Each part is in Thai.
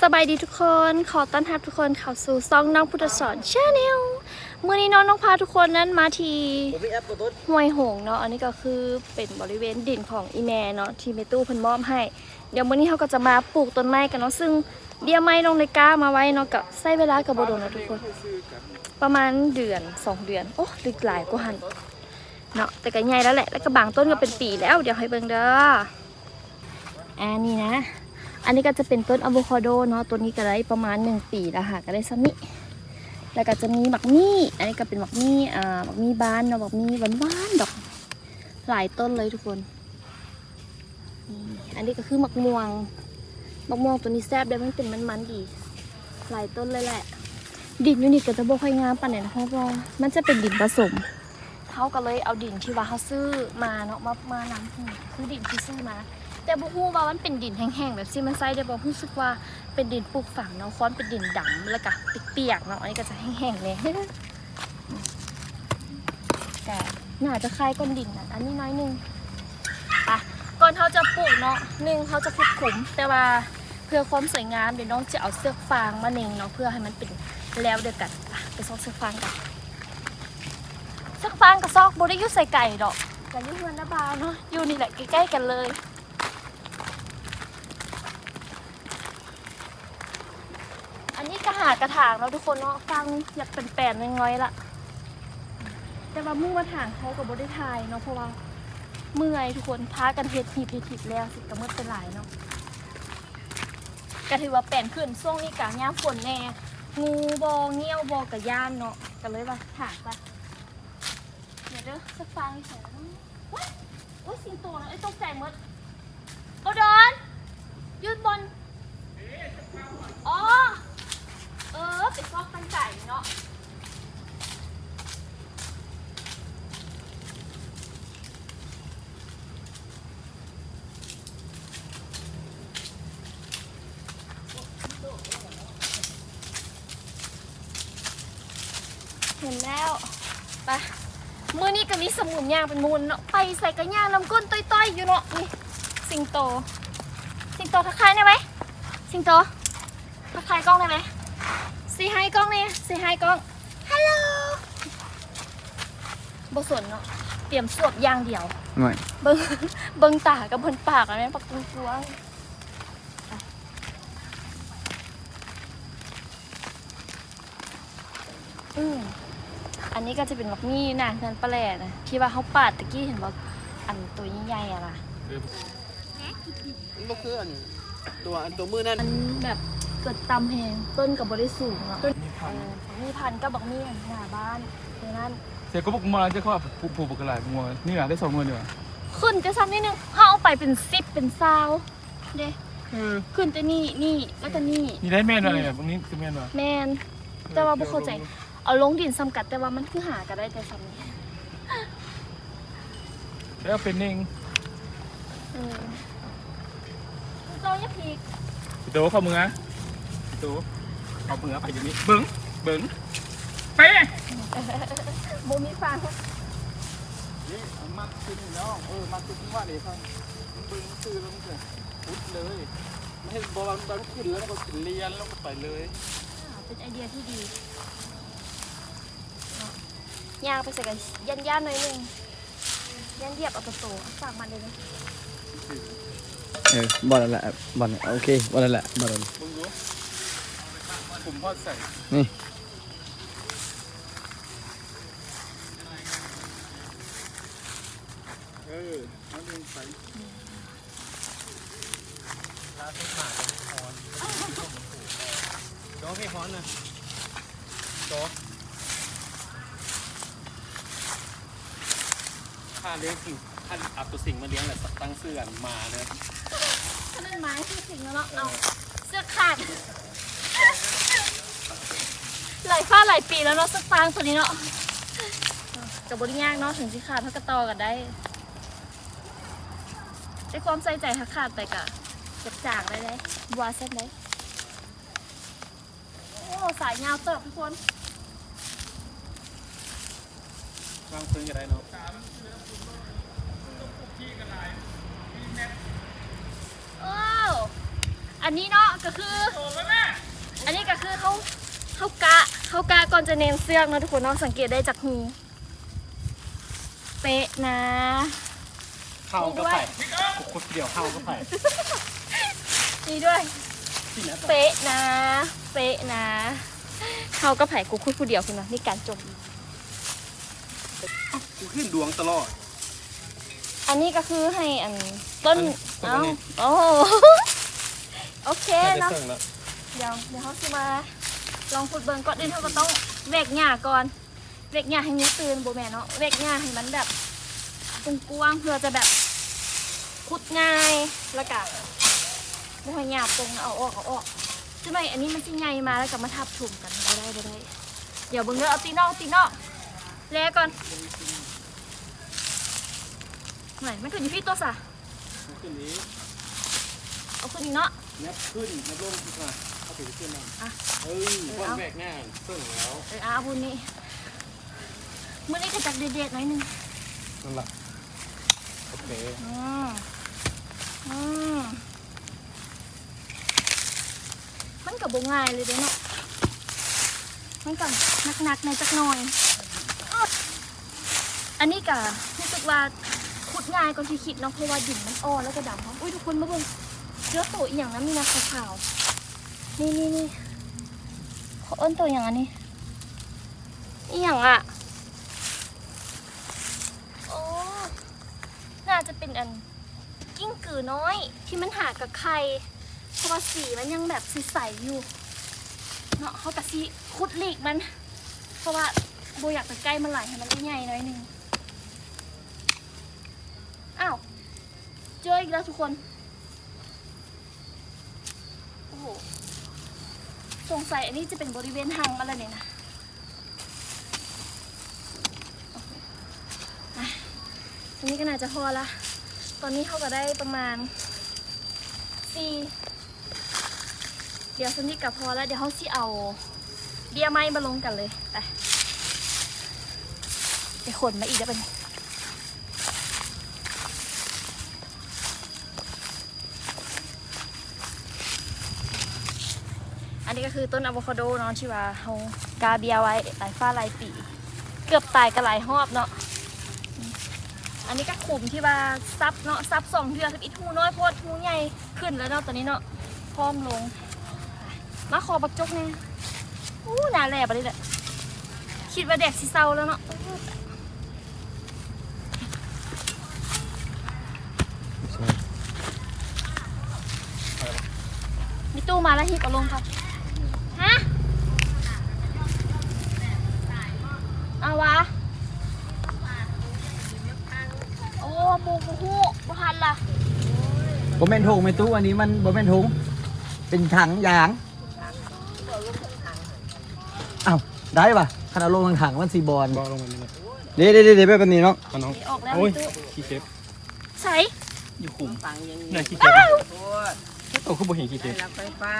สบายดีทุกคน ขอต้อนรับทุกคนเข้าสู่ซองน้องพุทธสอนชาแนลมื่อนี้น้องน้องพาทุกคนนั้นมาที่ห้วยหงเนาะ อันนี้ก็คือเป็นบริเวณดินของอีแม่เนาะที่เมตู้เพิ่นมอบให้ เดี๋ยวมื้อนี้เขาก็จะมาปลูกต้นไม้กันเนาะ ซึ่งเดียวไม้น้องในก้ามาไว้เนาะกับใช้เวลากับบโดนเนาะทุกคน ประมาณเดือนสองเดือน โอ้ลึกหลายกว่าหันเนาะ แต่ก็ใหญ่แล้วแหละ แล้วก็บางต้นก็เป็นปีแล้ว เดี๋ยวให้เบิ่งเด้ออันนี้นะ อันนี้ก็จะเป็นต้นอะโวคาโดเนาะตัวนี้ก็ได้ประมาณ 1 ปีแล้วค่ะก็ได้ซ้ำนี้แล้วก็จะมีหมักมี่อันนี้ก็เป็นหมักมี่อ่าหมักมี่บานเนาะหมักมี่หวานๆดอก หลายต้นเลยทุกคน อันนี้ก็คือหมักม่วงหมักม่วงตัวนี้แซ่บได้มันเป็นมันๆดี หลายต้นเลยแหละ ดินยูนิตก็จะบ่ค่อยงามปานไหนนะเพราะว่ามันจะเป็นดินผสมเขาก็เลยเอาดินที่ว่าเขาซื้อมาเนาะมามานำนี่คือดินที่ซื้อมา แต่บ่ฮู้ว่ามันเป็นดินแห้งๆแบบซีมันไซได้บ่รู้สึกว่าเป็นดินปลูกฝังเนาะค้อนเป็นดินดำแล้วก็เปียกๆเนาะอันนี้ก็จะแห้งๆเลยแต่น่าจะคล้ายก้อนดินนะอันนี้น้อยหนึงปะก่อนเขาจะปลูกเนาะหนึ่งเขาจะขุดขุมแต่ว่าเพื่อความสวยงามเดี๋ยวน้องจะเอาเสือกฟางมาเน่งเนาะเพื่อให้มันเป็นแล้วเดียวกันไปซอกเสือกฟางกันเสือกฟางกับซอกโบได้ยุ่ใส่ไก่ดอกกันยุ่เงินนะบาเนาะอยู่นี่แหละใกล้ๆกันเลยะหากระถางแล้วทุกคนเนาะฟังอยากเป็นแปลนๆน้อยๆละแต่ว่ามุ่งมาถางเขากับบได้ทายเนาะเพราะว่าเมื่อยทุกคนพากันเฮ็ดหีบเฮ็ดหีบแล้วสิก็เมื่อเป็นหลายเนาะก็ถือว่าแปลนขึ้นช่วงนี้กะย่ามฝนแน่งูบอเงี้ยวบอกระย่านเนาะก็เลยว่าถางไปเดี๋ยวเด้อสักฟังอีกสองว้ายโอ้ยสิงโตนะไอ้ตกใจหมดโอดอนยืนบนอ๋อเออไปซอกตั้งใจเนาะ เห็นแล้วไปมือนี้ก็มีสมุน ย่างเป็นมูลเนาะไปใส่กระย่างน้ำก้นต้อยๆอยู่เนาะนี่สิงโต สิงโตทักทายได้ไหมสิงโตทักทายกล้องได้ไหมสีไฮกล้องเนี่ยสีไฮกล้องฮัลโหลบสนเนาะเตรียมสวบอย่างเดียวหน่อยเบิ้งเบิ้งตากับบนปากอะไรปักตรงตัวอืมอั นนี้ก็จะเป็นบักมี่นะเงินปลาแหล่นะที่ว่าเขาปาดตะกี้เห็นว่าอันตัวใหญ่ๆอะล่ะมันก็คืออันตัวอันตัวมือนั่นมันแบบเกิดตำแหงต้นกับบริสูงเนาะเออบักมี่พันธุ์กับบักมี่หน้าบ้านในนั้นเสร็จก็บอกมาจะเข้าผูผูปกระไรงัวนี่อะได้สองงัวเดียวขึ้นจะซ้ำนิดนึงเขาเอาไปเป็นซิปเป็นซาวเด้เออขึ้นแต่นี่นี่แล้วก็นี่นี่ได้แม่นอะไรเนี่ยตรงนี้คือแม่นวะแมนแต่ว่าบ่เข้าใจ เอาลงดินซ้ำกัดแต่ว่ามันคือหากันได้แต่ซ้ำนี้แล้วเป็นเองเออโตอยาพีกพี่โตเข้ามือนะพี่โตเข้ามือไปอย่างนี้เบิ้งเบิ้งไปบ่มีฟังนี่มัดขึ้นแล้ว เออ มัดขึ้นว่าเดี๋ยวฟังบึงซื้อแล้วมันจะพุดเลยไม่ให้บอลบอลขึ้นแล้วก็ขึ้นเรียนแล้วก็ไปเลยอ่าเป็นไอเดียที่ดีเนาะ ย่างไปใส่กันยันย่านๆหน่อยหนึงยันเหยียบเอาตัวโตฝากมันเลยนะเออบอลนั่นแหละบอลโอเคบอลนั่นแหละบอลนั่นมึงดูผมพอดใส่นี่ เออเอาดึงไปร้องเพลงฮ้อนนะโตถ้าเลี้ยงสิ่งถ้าเอาตัวสิ่งมาเลี้ยงแหละตั้งเสื่อนมาเลย ถ้าเป็นไม้คือสิ่งแล้ว เนาะเอาเสื้อขาดหลายฟ้าหลายปีแล้วเนาะสักฟางตัวนี้เนาะกับบริยากเนาะถึงสิขาดเท่ากับต่อกันได้ด้วยความใส่ใจถ้าขาดไปกะจับจางได้เลยบัวเส้นได้โอ้สายยาวเติบทุกคนวางพื้นก็ได้เนาะโอ้ อันอันนี้เนาะก็คือ อันนี้ก็คือเขาเขากะเขากะก่อนจะเน้นเสื้อกเนาะทุกคนเนาะสังเกตได้จากหูเป๊ะนะเข้าก็ไผ่คนเดียวเข้าก็ไผ่นี่ด้วยที่นั่นเป๊ะนะ เป๊ะนะเขาก็ไผ่กูคุยผู้เดียวคุณนะนี่การจมกูขึ้นดวงตลอด อันนี้ก็คือให้อันต้นอันนี้เอ้าโอ้ โหโอเคไม่ได้เนาะเสิ่งแล้วเดี๋ยวเดี๋ยวเขาจะมาลองฟุดเบิงก่อนอื่นเขาก็ต้องเวกหญ้าก่อนเวกหญ้าให้มันตื่นโบแม่นเนาะเวกหญ้าให้มันแบบกว้างๆเพื่อจะแบบขุดง่ายแล้วก็บ่ให้หญ้าตรงนะเอาออกเอาออกใช่ไหมอันนี้มันสิใหญ่มาแล้วก็มาทับถมกันบ่ได้บ่ได้ เดี๋ยวเบิ่งเด้อเอาตีนอกตีนอกแลก่อนไหนมันก็อยู่ที่ตัวซะขึ้นนี้เอาขึ้นอีกเนาะเน็บขึ้นเน็บลงขึ้นมาเอาไปขึ้นนั่นอะ เอ้ยวันแบกหน้าเสิ่งแล้วเอออาบุญนี่มื้อนี้ก็จักเด็ดๆหน่อยหนึงนั่นแหละโอเคอืมอืมมันกับบง่ายเลยเด้เนาะมันก็หนักๆในอยจักหน่อยอ๊ะอันนี้ก็รู้สึกว่าขุดง่ายกว่าที่คิดเนาะเพราะว่าดินมันอ่อนแล้วก็ดำเนาะอุ้ยทุกคนมาเบิ่ง เยอะตัวอีหยังนมีนะขาวๆนี่นี่นี่เขาเอิ้นตัวอย่างอันนี้อีหยังอะโอ้น่าจะเป็นอันกิ้งกือน้อยที่มันหากับไข่เพราะว่าสีมันยังแบบใสๆอยู่เนาะเขากะสีคุดหลีกมัน เพราะว่าโบอยากจะใกล้มันไหลให้มันได้ใหญ่หน้อยนึงอ้าวเจออีกแล้วทุกคน โหสงสัยอันนี้จะเป็นบริเวณหางอะไรเนี่ยนะอันนี้ก็น่าจะพอละ ตอนนี้เขาก็ได้ประมาณสี่เดี๋ยวสันนี้กับพอแล้ว เดี๋ยวเขาสิเอาเบียไม้มาลงกันเลย ไป ไปขนมาอีกแล้วเป็นอันนี้ก็ คือต้นอะโวคาโดเนาะที่ว่าเขากาเบียร์ไว้หลายฟ้าหลายปี เกือบตายกันหลายรอบเนาะอันนี้ก็ขุมที่ว่าซับเนาะซับสองเทือคืออีทูน้อยโพดทูใหญ่ขึ้นแล้วเนาะตอนนี้เนาะพร้อมลง มาขอบักจกเนี่ยอู้หนาแหลบไปเลยแหละคิดว่าเด็กสิเศร้าแล้วเนาะมีตู้มาแล้วฮิบเอาลงครับฮะเอา วะ โอ้ปูกูฮู้บ่ทันล่ะบ่แม่นถุงไม่ตู้อันนี้มันบ่แม่นถุงเป็นถังยางอ้าวได้ปะขนาดลงถังมันสีบอลบอลลงมานี่เดี๋ยวเดี๋ยวเดี๋ยวแบบนี้เนาะเอาน้องนี่ออกแล้วโอ้ยมีตู้ขี้เชฟใส่อยู่ขุมฟังอยังนี้เนี่ยขี้เชฟโคตรแค่ตัวคือบ่เห็นขี้เชได้ฟรับไฟฟ้า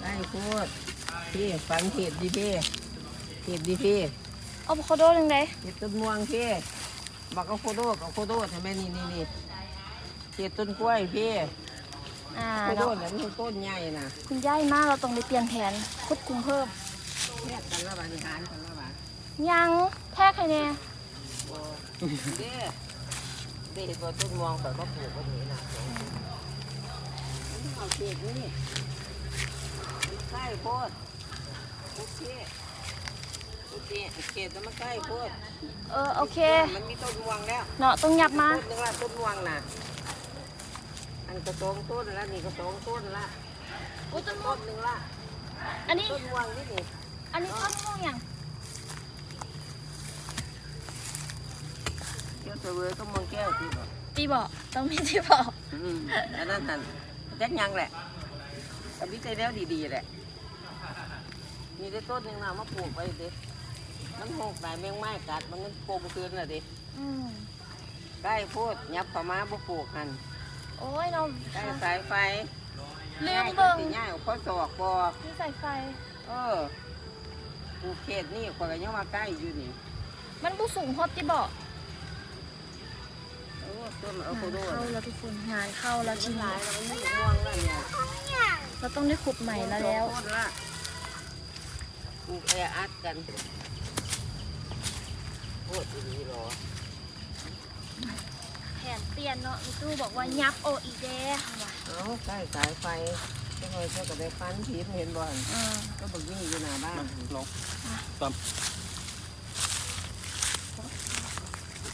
ได้โคตรพี่ฟังเห็ดดีพี่ เห็ดดีพี่เอาโวคาโดหนึ่งได้เห็ดต้นม่วงพี่บักเอาโคโดดเอาโคโดดใช่ไหมนี่นี่นี่เห็ดต้นกล้วยพี่อ่าโคโดเนาะดแล้วมันต้นใหญ่น่ะคุณย่ายมากเราต้องไปเปลี่ยนแผนควบคุมเพิ่มแยกกันละบานิหารกันละบายังแท้ใครแน่เด้เด้เห็ดว่าต้นม่วงแต่ก็ปลูกไว้นี่นะเอาเห็ดนี่ใกล้โคตรโอเคโอ เคเห็ดแล้วมันใกล้โคตรเออโอเค มันมีต้นม่วงแล้วเนาะต้องยับมาต้นนึงละต้นม่วงน่ะอันก็สองต้นละนี่ก็สองต้นละอุ้ยต้นม่ต้วงนหนึ่งละอันนี้ต้นม่วงนี่นี่อันนี้ต้นม่วงอย่างเจ้าตัวเวอร์ก็ม่วงแก้วที่บอกตีบอกต้องมีที่บอกอืมอันนั้นนั่นแจ็คยังแหละกับวิจัยแล้วดีๆแหละมีได้ต้นหนึ่งนะมาปลูกไว้ดิ มันหกหลายแมงไม้กัดมันมันโกงคืนน่ะดิอืมใกล้โพูดยับเข้ามาบ่ปลูกหันโอ้ยเราใกล้สายไฟลืมเบิ่งง่ายข้อศอกบ่ที่ใส่ไฟ เออปลูกเขตนี่ข่อยก็ยังมาใกล้อยู่นี่มันบุสูงฮอตที่บอกเออต้นเอางาโคนโดเข้าแล้วทุกคนงานเข้าแล้วทีหลานี้ยแล้วมันม่วงแล้วเนี่ยเราต้องได้ขุดใหม่แล้วแล้วต้นละปลูกแออัดกัน โคตรดีหรอแผนเปลี่ยนเนาะมีตู้บอกว่ายับโออีเดว่ะเอาใกล้สายไฟจะคอยเจ้าก็ได้ฟันผีเห็นบ่อนอ่าก็บอกนี่อยู่หน้าบ้านลง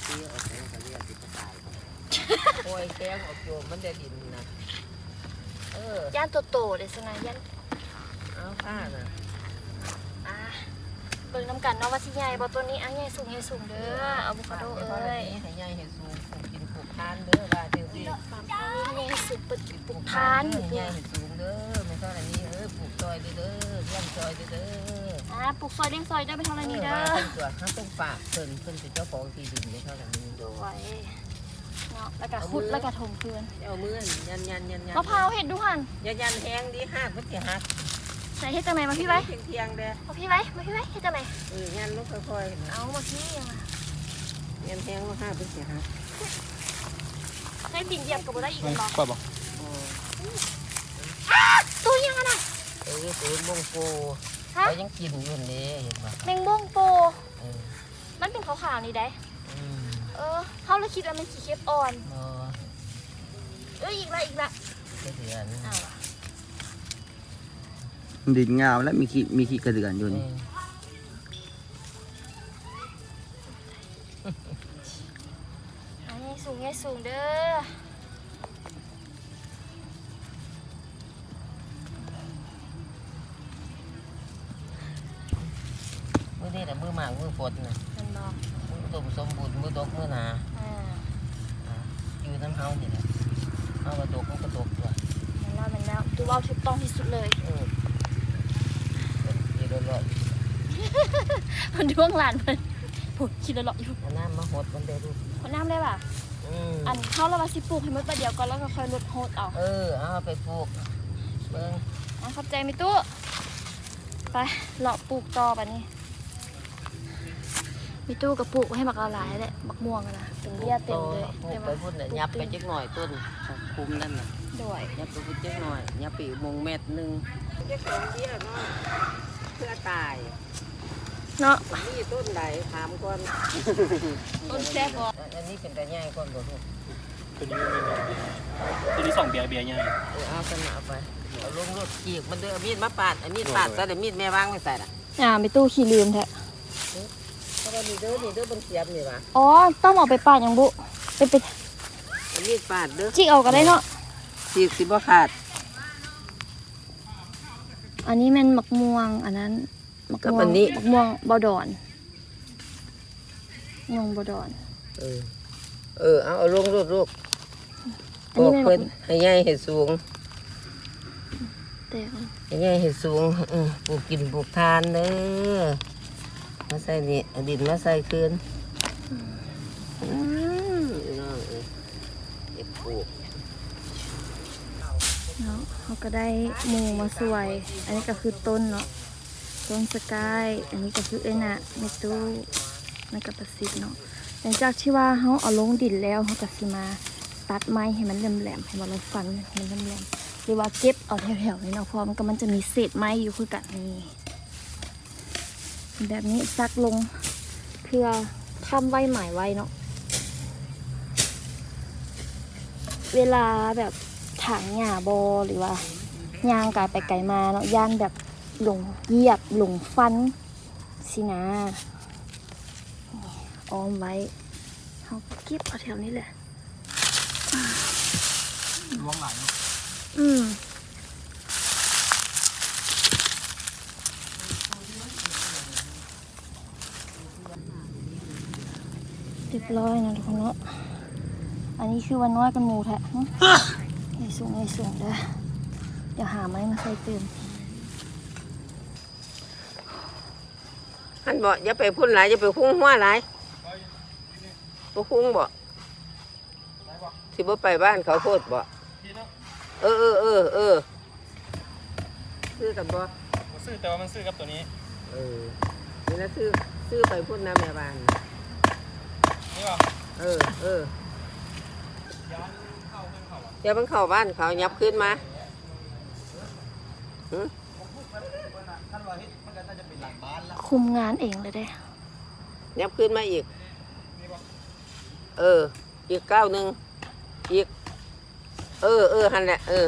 ตีออกแสงเขาเรียกติดตายโอ้ยแกงออกโยมมันได้ดินนะเออย่านโตโตๆเดี๋ยวสนะย่านเอาข้าน่ะอะ เบิ่งน้ำกันเนาะว่าสิใหญ่บ่ตัวนี้อะใหญ่สูงใหญ่สูงเด้อเอะโวคาโดเอ้ยให้ใหญ่ให้สูงปลูกกินปลูกทานเด้อว่าจังซี่ปามตัวนี้ใหญ่สุดปึกปลูกทานเด้อยู่อตัใหญ่ให้สูงเด้อไม่เท่าไหร่นี้เออปลูกซอยเด้อเด้อเลี้ยงซอยเด้อเด้ออะปลูกซอยเลี้ยงซอยได้ไปเท่าไหร่นี่เด้อตัวเขาต้องฝากเพิ่นเพิ่นเป็นเจ้าของที่ดินไม่เท่าไหร่นี้ด้วยเนาะแล้วก็ขุดแล้วก็ถมคืนเอามือยันยันยันยันมะพร้าวเห็ดดูหันยันยันแห้งดีหักมันสิหัก ใส่เฮ็ดจังไหนมาพี่ไว้เที่ยงเที่ยงเด้อมาพี่ไว้มาพี่ไว้เฮ็ดจังไหนเออยันลูกค่อยๆเอามาพี่มายันแห้งมันหักมันสิหักได้บินเหยียบกับบ่ได้อีกกันบ่ปล่อยบอกอ๋อตัวยังอะน่ะเออตัวมงโกฮะเขายังกินอยู่นี่เห็นบ่แมงม่วงโปเออมันเป็นขาวๆนี่ได้อืมเออเฮาเลยคิดว่ามันขี้เข็บอ่อนบ่เอ้ยอีกละอีกละได้เดือนอ้าว ดินงามและมีขี้มีขี้กระเดือนอยู่นี่มอัน ดคิดแล้วหรอกอยู่ๆเอาน้ำมาหดมันได้ลูกคนน้ำได้ป่ะอืมอันเข้าเรามาสิปลูกให้มันประเดี๋ยวก่อนแล้วก็ค่อยลดโฮดเอาเออเอาไปปลูกเบิ่งอะขอบใจมิตู้ไปเลาะปลูกต่อปะนี่มิตู้กับปลูกให้มักเอาหลายแหละมักม่วงอะนะเป็นเบี้ยเต็มเลยปลูแต่กไปว่าพุ่นน่ะยับไปจักหน่อยต้นคุมนั่นน่ะด้วยยับไปพุ่นจักหน่อยยับไปอีกมงเม็ดหนึงจะสองเบี้ยเนาะเพื่อตาย เนาะนี่ต้นใดถามก่อนต้นแซ่บบ่อันนี้เป็นตาใหญ่ก่อนบ่ลูกตัวนี้ไม่มีตัวนี้สองเบียร์เบียร์ใหญ่เออเอากันน่ะเอาไปเอาลงรถกีกมันเด้อเอามีดมาปาดเอามีดปาดซะเดี๋ยวมีดแม่วางไว้ใส่ล่ะอ่ามิตู้ขี้ลืมแท้เพราะว่านี่เด้อนี่เด้อเบิ่งเสียบนี่ว่ะอ๋อต้องเอาไปปาดยังบุไปไปเอามีดปาดเด้อจิกเอาก็ได้เนาะสีกสิบ่ขาด อันนี้มันมักม่วงอันนั้น มักกับม่วอังนนี้มักม่วงบอดอนม่วงบอดอน เออ เออ เอาเอาลงรถลูกอับนอนี้กเป็นเพิ่นให้ใหญ่ให้สูงแต่มันให้ใหญ่ให้สูงเออปลูกกินปลูกทานเด้อมาใส่นี่เอาดินมาใส่คืนอืมพี่น้องเอ้ยเก็บปลูก เนาะเขาก็ได้หมูมาสวย อันนี้ก็คือต้นเนาะ ต้นสกาย อันนี้ก็คือเอ็นะเมตู้นั่นก็ประสิทธิ์เนาะ หลังจากที่ว่าเขาเอาลงดินแล้วเขาก็สิมาตัดไม้ให้มันแหลมๆให้มันลงฟันให้มันแหลมๆหรือว่าเก็บเอาแถวๆนี่เนาะเพราะมันก็มันจะมีเศษไม้อยู่คือกันนี่แบบนี้ซักลงเพื่อค้ำไว้หมายไว้เนาะเวลาแบบถางหญ้าบอหรือว่ายางกายไปไกลมาเนาะย่านแบบ หลงเหยียบหลงฟันสินะออมไว้เขาก็เก็บเอาแถวนี้แหละล้วงหลายอืมเรียบร้อยนะทุกคนเนาะ อันนี้คือวันน้อยกันหมูแทะหึไอ้สูงไอ้สูงเด้อเดี๋ยวหาไม้มาใส่เติม ท่านบอกอย่าไปพุ่นหลายอย่าไปคุ้งหัวหลายบ่คุ้งบ่สิบ่ไปบ้านเขาโพดบ่เออเออเออเออซื้อกันบ่มันซื้อแต่ว่ามันซื้อกับตัวนี้ เออนี่นะซื้อซื้อไปพุ่นนะแม่บ้านนี่ป่ะเออเออเดี๋ยวมันเข้าบ้านเขายับขึ้นมาหึ คุมงานเองเลยเด้ยับขึ้นมาอีก เออ อีกเก้าวหนึ่ง อีก เออ เออหันแหละ เออ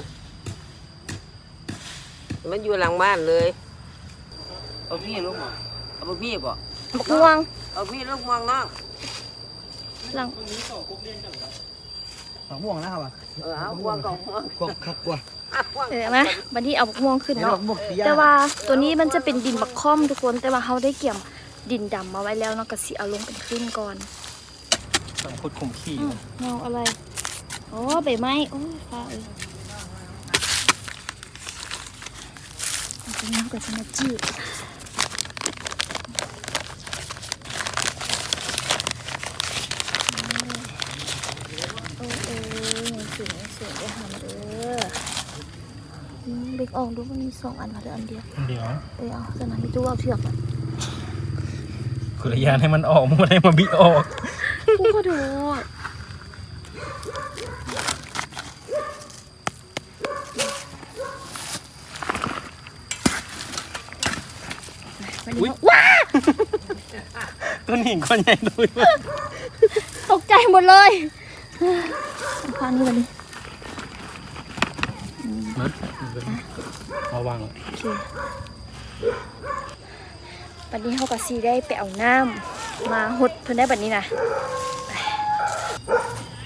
มันอยู่หลังบ้านเลย เอาพี่ลูกมาเอาพี่บ่บักม่วง เอาพี่ลูกมองน้องหลังฝังม่วงนะครับอะเออเอาห่วงกับห่วงกวกครับกวกอะห่วง เออไหมบัดนี้เอาบักม่วงขึ้นเห็นเนาะบอกบวกสีแต่ว่าตัวนี้มันจะเป็นดินบักค่อมทุกคน แต่ว่าเขาได้เกี่ยมดินดำมาไว้แล้วเนาะก็สิเอาลงเป็นขึ้นก่อนสองพุดข่มขี่อ้าวเงาอะไรอ๋อใบไม้โอ้ยฟ้าเอ้ยเอาตัวนี้ก็จะมาจีบโอ้เอ้ยมีเสียงเสียงได้หามเด้ออืม เด็กออกดูมันมีสองอันมาเด้ออันเดียวอันเดียวเอ้ยเอาจะไหนมีตู้เอาเชือกมากุลยานให้มันออกมันไม่ได้มาบิออกกูขอโทษวันนี้ว้าต้นหินก้อนใหญ่ดูดิตกใจหมดเลยฟังนี่วัน มัดเอาวางโอเควันนี้เขากับซีได้ไปเอาน้ำมาหดเพิ่นได้แบบนี้นะ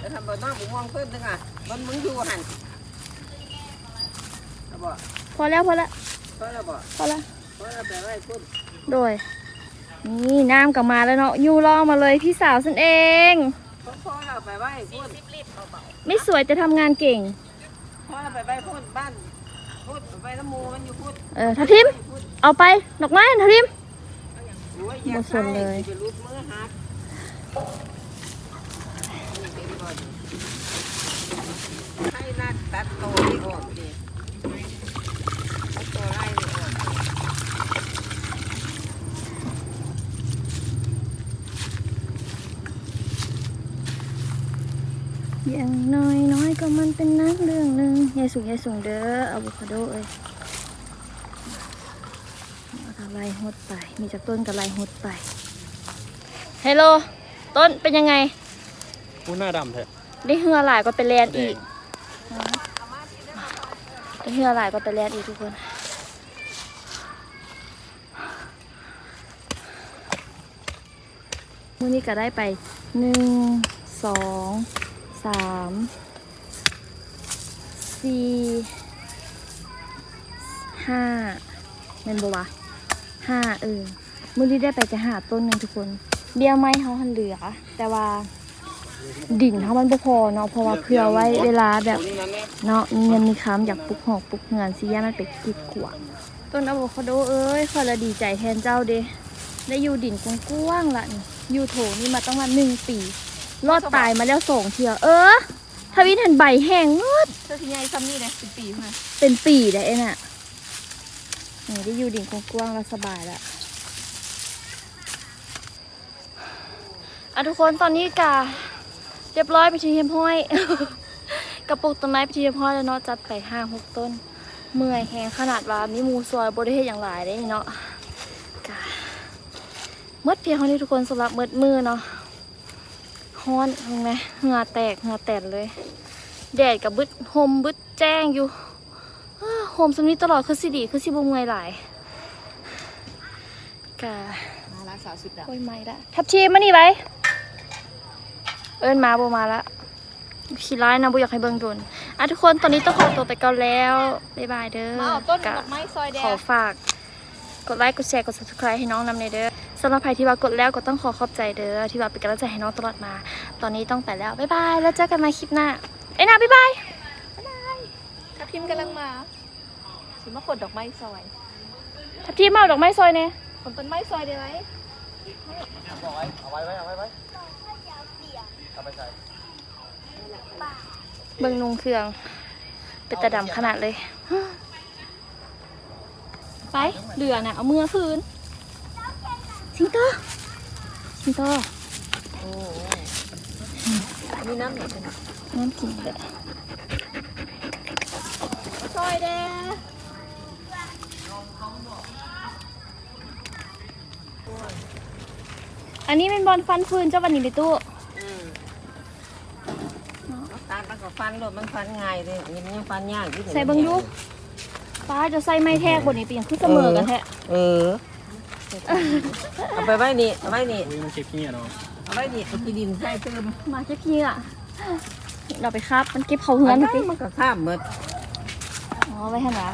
จะทำแบบน้องผมห่วงเพิ่มนึงอะมันมึงอยู่หันเอาบ่พอแล้วพอแล้วเพราะอะไรบ่พอแล้วเพราะอะไรไปไว้พุ่นโดยนี่น้ำกลับมาแล้วเนาะยูรอมาเลยพี่สาวฉันเองเพราะพ่อเราไปไว้พุ่นไม่สวยแต่ทำงานเก่งพ่อเราไปไว้พุ่นบ้านพุ่น ไปน้ำมูมันอยู่พุ่นเออทับทิม เอาไปดอกไม้ทับทิม โอ้ยอยากบ่สนเลย ไปรูดมือหักให้นัดตัดโตนี่ออกดิตัดตัวไล่นี่ออกอย่างน้อยน้ อยก็มันเป็นนักเรื่องหนึ่งยายสูงยายสูงเด้ออะโวคาโดเอ้ยเอากระไลหดไป มีจากต้นกระไลหดไปเฮลโลต้นเป็นยังไงผู้หน้าดำแท้ได้เหือหลายก็ไปแลนแดอีงกได้เหือหลายก็ไปแลนอีกทุกคนมื่อนี้ก็ได้ไปหนึ่งสองสาม สี่ห้าเมนบวะห้าเออมื่อนี้ได้ไปจะหาต้นหนึ่งทุกคนเดียวไม้เขาหันเหลือ แต่ว่าดินเขามันบ่พอเนาะเพราะว่าเผื่อไว้เวลาแบบเนาะมีเงินมีคำอยากปลุกหอกปลุกเงินสิย่ามันไปกิดกวางต้นอะโวคาโดเอ้ยขอละดีใจแทนเจ้าเด้ได้อยู่ดินกว้างๆละนี่อยู่โถนี่มาตั้งมาหนึ่งปี รอดตายมาแล้วสองเทื่อเออ ทวินหันใบแห้งหมดเจ้าที่ใหญ่ซ้ำนี่เลยสิบปีมาเป็นปีได้เองอะนี่ได้อยู่ดินกว้างๆแล้วสบายละอะทุกคนตอนนี้กาเรียบร้อยไปทีเฮียมห้อย กระปุกต้นไม้ไปทีเฮียมห้อยแล้วเนาะจัดไปห้าหกต้น เมื่อยแหงขนาดว่ามีหมูซอยบริเฮ็ดอย่างหลายได้เนาะกาเมื่อเพียงเท่านี้ทุกคนสำหรับเมื่อมือเนาะ ฮ้อนเห็นไหมเหงื่อแตกเหงื่อแตนเลย แดดกับบึดโฮมบึดแจ้งอยู่อ้าโฮมสำนี้ตลอดคือสิดีคือสิบงไงหลายกะมาละสาวสุดดโอ้ยไม่ละทับชีมานี่ไว้เอิ้นมาโบมาละขี้ร้ายนะโบอยากให้เบิ่งโดนอะทุกคนตอนนี้ต้องขอตัวไปก่อนแล้วบ๊ายบายเด้อมาเอาต้นกะดอกไม้ซอยแดของฝากกดไลค์กดแชร์กด subscribe ให้น้องนำในเด้อสำหรับใครที่ว่ากดแล้วก็ต้องขอขอบใจเด้อที่ว่าเป็นกำลังใจให้น้องตลอดมา ตอนนี้ต้องไปแล้วบ๊ายบายแล้วเจอกันใหม่คลิปหน้าเอ้ยนะบ๊ายบายทับทิมกำลังมาสิมาขนดอกไม้ซอยทับทีมเอาดอกไม้ซอยเนี่ยขนต้นไม้ซอยได้ไหมเอาไว้เอาไว้ไว้เอาไว้ไว้เอาไปใส่เบิ่งนุงเครื่อง เป็นตาดำขนาดเลย ไปเดือน่ะ เอามือคืน สิงโต สิงโตมีน้ำหนึ่งน้ำกินเลยซอยแดงอันนี้เป็นบอลฟันฟืนเจ้าวันนี้ไปตู้อืมเอาตาลมันก็ฟันโลดมันฟันง่ายเลยนี่มันยังฟันยากที่ใส่เบิ่งดูป้าจะใส่ไม้แทกบนนี้เป็นอย่างคือเสมอกันแท้เออ เอาไปไว้นี่เอาไว้นี่ อุ้ยมันเก็บขี้อะเนาะเอาไว้นี่เอาขี้ดินใส่เติมมาแค่พี่อะเราไปครับ มันเก็บเขาเฮือนมันะพี่มันก็ข้ามหมด อ๋อไว้ให้นะ